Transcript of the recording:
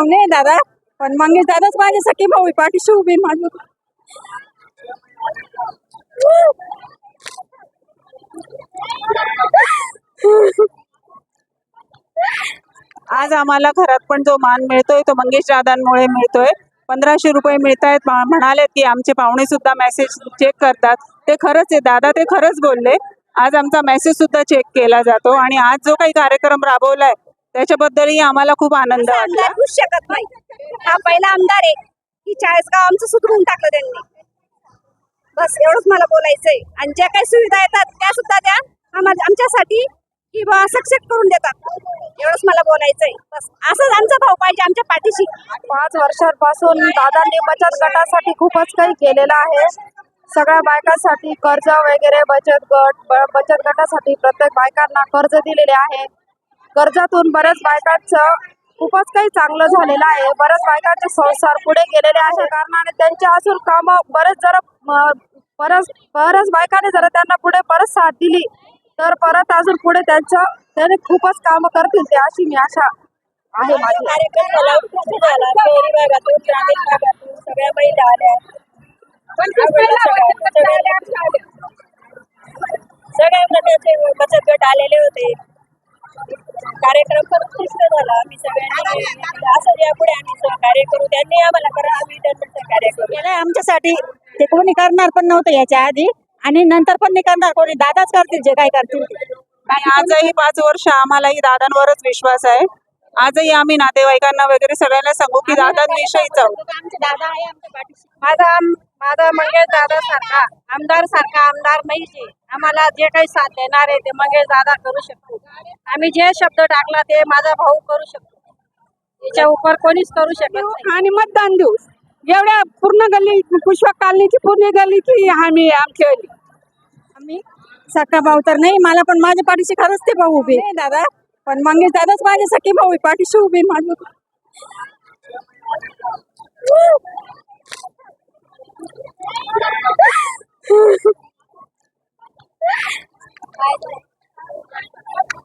भाऊ नाही दादा पण मंगेश दादाच माझ्या सखी भाऊ पाठीशी उभी माझी आज आम्हाला घरात पण जो मान मिळतोय तो मंगेश दादांमुळे मिळतोय. पंधराशे रुपये मिळत आहेत म्हणालेत की आमचे पाहुणे सुद्धा मेसेज चेक करतात. ते खरंच आहे दादा ते खरंच बोलले. आज आमचा मेसेज सुद्धा चेक केला जातो. आणि आज जो काही कार्यक्रम राबवलाय त्याच्याबद्दलही आम्हाला खूप आनंद वाटला. आमदार होऊच शकत नाही हा पहिला आमदार आहे. की चाळीसगाव आमचं सुधरून टाकलं त्यांनी. बस एवढंच मला बोलायचंय. आणि ज्या काही सुविधा येतात त्या सुद्धा त्या आम्हाला आमच्यासाठी की बा सक्सेस करून देतात. एवढंच मला बोलायचंय. बस असंच आमचा भाऊ पाहिजे आमच्या पाठीशी. पाच वर्षांपासून दादांनी बचत गटासाठी खूपच काही केलेलं आहे. सगळ्या बायकांसाठी कर्ज वगैरे बचत गट ब- बचत गटासाठी प्रत्येक बायकांना कर्ज दिलेले आहे. कर्जातून बऱ्याच बायकांचं खूपच काही चांगलं झालेलं आहे. बऱ्याच बायकांचे संसार पुढे गेलेले आहे कारणाने त्यांच्या असून कामं बरेच जर बऱ्याच बऱ्याच बायकांनी जर त्यांना पुढे परत साथ दिली तर परत अजून पुढे त्यांचं त्याने खूपच कामं करतील ते अशी मी आशा आहे माझी. सगळ्या महिला आल्या. सगळ्या प्रकारचे बचत गट आलेले होते. कार्यक्रम पण उत्कृष्ट झाला. आम्ही सगळ्यांनी असं यापुढे आम्ही सहकार्य करू त्यांनी आम्हाला करा आम्ही त्यांना सहकार्य करू. केलंय आमच्यासाठी. ते कोणी करणार पण नव्हतं याच्या आधी. आणि नंतर पण नाही करणार कोणी. दादाच करतील जे काय करतील. आणि आजही पाच वर्ष आम्हालाही दादांवरच विश्वास आहे. आजही आम्ही नातेवाईकांना वगैरे सगळ्यांना सांगू की दादांविषयीच आहोत आमचे दादा आहे आमच्या पाठीशी. माझा आम- माझा मंगेश दादा सारखा आमदार सारखा आमदार नाहीचे आम्हाला जे काही साथ देणार आहे ते मंगेश दादा करू शकतो. आम्ही जे शब्द टाकला ते माझा भाऊ करू शकतो. याच्या उपर कोणीच करू शकत आणि मतदान देऊ एवढ्या पूर्ण गल्ली पुष्पक कॉलनीची पूर्ण गल्लीची आम्ही आमची गल्ली आम्ही सख्खा भाऊ तर नाही मला पण माझ्या पाठीशी खरंच ते भाऊ उभे. आहे दादा पण मंगेश दादाच माझे सखी भाऊ आहे, पाठीशी उभे आहे माझी